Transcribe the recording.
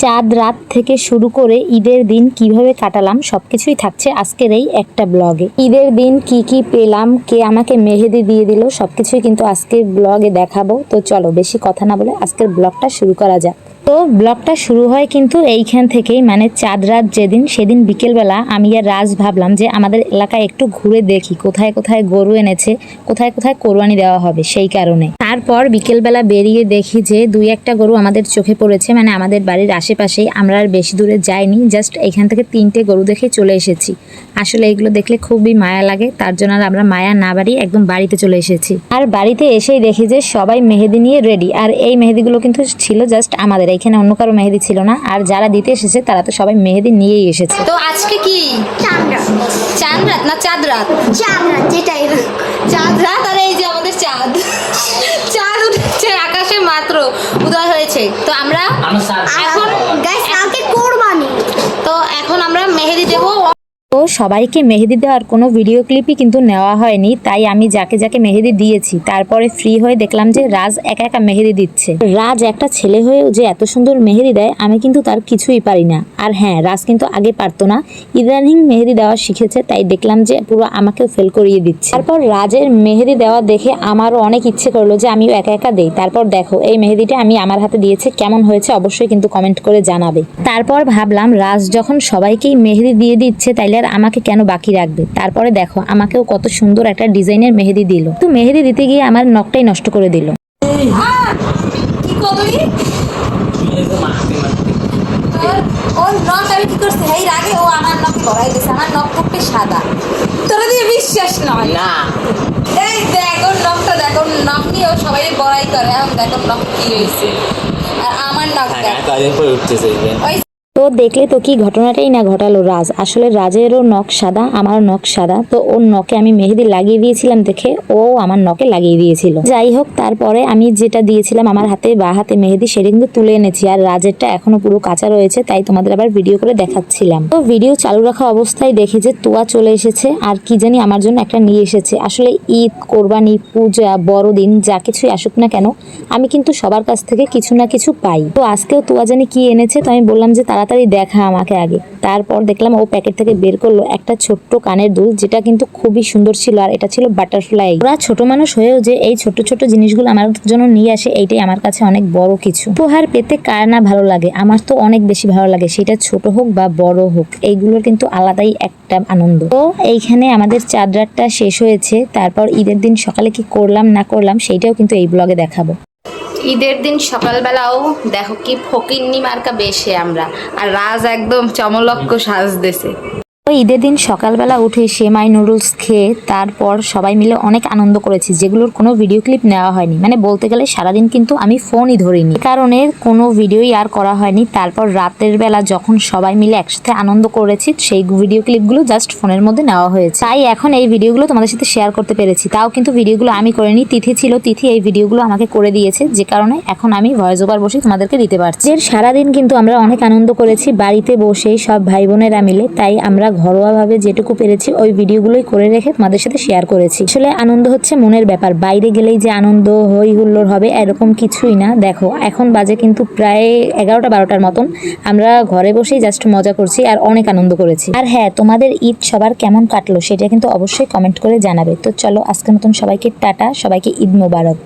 চাঁদ রাত থেকে শুরু করে ঈদের দিন কীভাবে কাটালাম সবকিছুই থাকছে আজকের এই একটা ব্লগে। ঈদের দিন কি কি পেলাম, কে আমাকে মেহেদি দিয়ে দিল সবকিছুই কিন্তু আজকের ব্লগে দেখাবো। তো চলো বেশি কথা না বলে আজকের ব্লগটা শুরু করা যাক। তো ব্লগটা শুরু হয় কিন্তু এইখান থেকেই। মানে চাঁদ রাত যেদিন, সেদিন বিকেলবেলা আমি আর রাজ ভাবলাম যে আমাদের এলাকায় একটু ঘুরে দেখি কোথায় কোথায় গরু এনেছে, কোথায় কোথায় কোরবানি দেওয়া হবে সেই কারণে। তারপর বিকেলবেলা বেরিয়ে দেখি যে দুই একটা গরু আমাদের চোখে পড়েছে মানে আমাদের বাড়ির আশেপাশেই। আমরা আর বেশি দূরে যাইনি, জাস্ট এখান থেকে তিনটে গরু দেখে চলে এসেছি। আসলে এগুলো দেখলে খুবই মায়া লাগে, তার জন্য আর আমরা মায়া না বাড়ি একদম বাড়িতে চলে এসেছি। আর বাড়িতে এসেই দেখি যে সবাই মেহেদি নিয়ে রেডি আর এই মেহেদিগুলো কিন্তু ছিল জাস্ট আমাদের। এখানে অন্য কারও মেহেদি ছিল না। আর যারা দিতে এসেছে তারা তো সবাই মেহেদি নিয়েই এসেছে। তো আজকে কি? চাঁদরা চাঁদ রাত না চাঁদ রাত? চাঁদরা যেটাই হোক। চাঁদ রাত? আর এই যে আমাদের চাঁদ। চাঁদ উঠেছে আকাশে মাত্র। উদয় হয়েছে। তো আমরা এখন গাইস কালকে কোরবানি। তো এখন আমরা মেহেদি দেবো। তো সবাইকে মেহেদি দেওয়ার কোনো ভিডিও ক্লিপই কিন্তু নেওয়া হয়নি, তাই আমি যাকে যাকে মেহেদি দিয়েছি, তারপরে ফ্রি হয়ে দেখলাম যে রাজ একা একা মেহেদি দিচ্ছে। রাজ একটা ছেলে হয়েও যে এত সুন্দর মেহেদি দেয়, আমি কিন্তু তার কিছুই পারি না। আর হ্যাঁ রাজ কিন্তু আগে পারতো না, ইদানিং মেহেদি দেওয়া শিখেছে, তাই দেখলাম যে পুরো আমাকেও ফেল করিয়ে দিচ্ছে। তারপর রাজের মেহেদি দেওয়া দেখে আমারও অনেক ইচ্ছে করল যে আমিও একা একা দেই। তারপর দেখো, এই মেহেদিটা আমি আমার হাতে দিয়েছে, কেমন হয়েছে অবশ্যই কিন্তু কমেন্ট করে জানাবে। তারপর ভাবলাম, রাজ যখন সবাইকেই মেহেদি দিয়ে দিচ্ছে, তাইলে আর আমাকে কেন বাকি রাখবে? তারপরে দেখো আমাকেও কত সুন্দর একটা ডিজাইনের মেহেদি দিল। তো মেহেদি দিতে গিয়ে আমার নখটাই নষ্ট করে দিল। কি করলি? তোর- ওর নখ আমি কি করছি? এই আগে ও আমার নখ করাই দিয়েছে আমার নখ থাকবে সাদা। তোরা দিয়ে বিশ্বাস নয়। না। এই দেখ ওর নখটা দেখ ওর নখ নিয়ে ও সবাই বড়াই করে। এখন দেখ ওর নখ কি হয়েছে। আর আমার নখ দেখ। উঠতেছে ওই তো দেখলে তো কি ঘটনাটাই না ঘটালো রাজ। আসলে রাজেরও নখ সাদা, আমারও নখ সাদা। তো ওর নখে আমি মেহেদি লাগিয়ে দিয়েছিলাম দেখে ও আমার নখে লাগিয়ে দিয়েছিল। যাই হোক, তারপরে আমি যেটা দিয়েছিলাম, আমার হাতে বা হাতে মেহেদি সেটা কিন্তু তুলে এনেছি। আর রাজেরটা এখনও পুরো কাঁচা রয়েছে, তাই তোমাদের আবার ভিডিও করে দেখাচ্ছিলাম। তো ভিডিও চালু রাখা অবস্থায় দেখি যে তোয়া চলে এসেছে। আর কি জানি আমার জন্য একটা নিয়ে এসেছে। আসলে ঈদ, কোরবানি, পূজা, বড়দিন, যা কিছুই আসুক না কেন, আমি কিন্তু সবার কাছ থেকে কিছু না কিছু পাই। তো আজকেও তোয়া জানি কি এনেছে, তো আমি বললাম যে তাড়াতাড়ি দেখা আমাকে আগে। তারপর দেখলাম ও প্যাকেট থেকে বের করল একটা ছোট্ট কানের দুল, যেটা কিন্তু খুবই সুন্দর ছিল, আর এটা ছিল বাটারফ্লাই ওরা ছোট মানুষ হয়েও যে এই ছোট ছোট জিনিসগুলো আমার জন্য নিয়ে আসে, এইটাই আমার কাছে অনেক বড় কিছু। উপহার পেতে কার না ভালো লাগে? আমার তো অনেক বেশি ভালো লাগে, সেটা ছোট হোক বা বড় হোক, এইগুলোর কিন্তু আলাদাই একটা আনন্দ। তো এইখানে আমাদের চাদরাটা শেষ হয়েছে, তারপর ঈদের দিন সকালে কি করলাম না করলাম, সেইটাও কিন্তু এই ব্লগে দেখাবো। ঈদের দিন সকালবেলাও দেখো কি ফকিন্নি মার্কা বেশে আমরা। আর রাজ একদম চমলক্ষ সাজতেছে। তো ঈদের দিন সকালবেলা উঠে সেমাই নুডলস খেয়ে তারপর সবাই মিলে অনেক আনন্দ করেছি। যেগুলোর কোনো ভিডিও ক্লিপ নেওয়া হয়নি। মানে বলতে গেলে সারাদিন কিন্তু আমি ফোনই ধরিনি। কারণে কোনো ভিডিওই আর করা হয়নি। তারপর রাতের বেলা যখন সবাই মিলে একসাথে আনন্দ করেছি, সেই ভিডিও ক্লিপগুলো জাস্ট ফোনের মধ্যে নেওয়া হয়েছে। তাই এখন এই ভিডিওগুলো তোমাদের সাথে শেয়ার করতে পেরেছি। তাও কিন্তু ভিডিওগুলো আমি করিনি। তিথি ছিল, তিথি এই ভিডিওগুলো আমাকে করে দিয়েছে। যে কারণে এখন আমি ভয়েস ওভার বসে তোমাদেরকে দিতে পারছি। সারাদিন কিন্তু আমরা অনেক আনন্দ করেছি। বাড়িতে বসেই সব ভাই বোনেরা মিলে। তাই আমরা ঘরোয়াভাবে যেটুকু পেরেছি, ওই ভিডিওগুলোই করে রেখে তোমাদের সাথে শেয়ার করেছি। আসলে আনন্দ হচ্ছে মনের ব্যাপার। বাইরে গেলেই যে আনন্দ হই হুল্লোড় হবে, এরকম কিছুই না। দেখো, এখন বাজে কিন্তু প্রায় এগারোটা বারোটার মতন। আমরা ঘরে বসেই জাস্ট মজা করছি আর অনেক আনন্দ করেছি। আর হ্যাঁ তোমাদের ঈদ সবার কেমন কাটলো সেটা কিন্তু অবশ্যই কমেন্ট করে জানাবে। তো চলো, আজকের মতন সবাইকে টাটা, সবাইকে ঈদ মোবারক।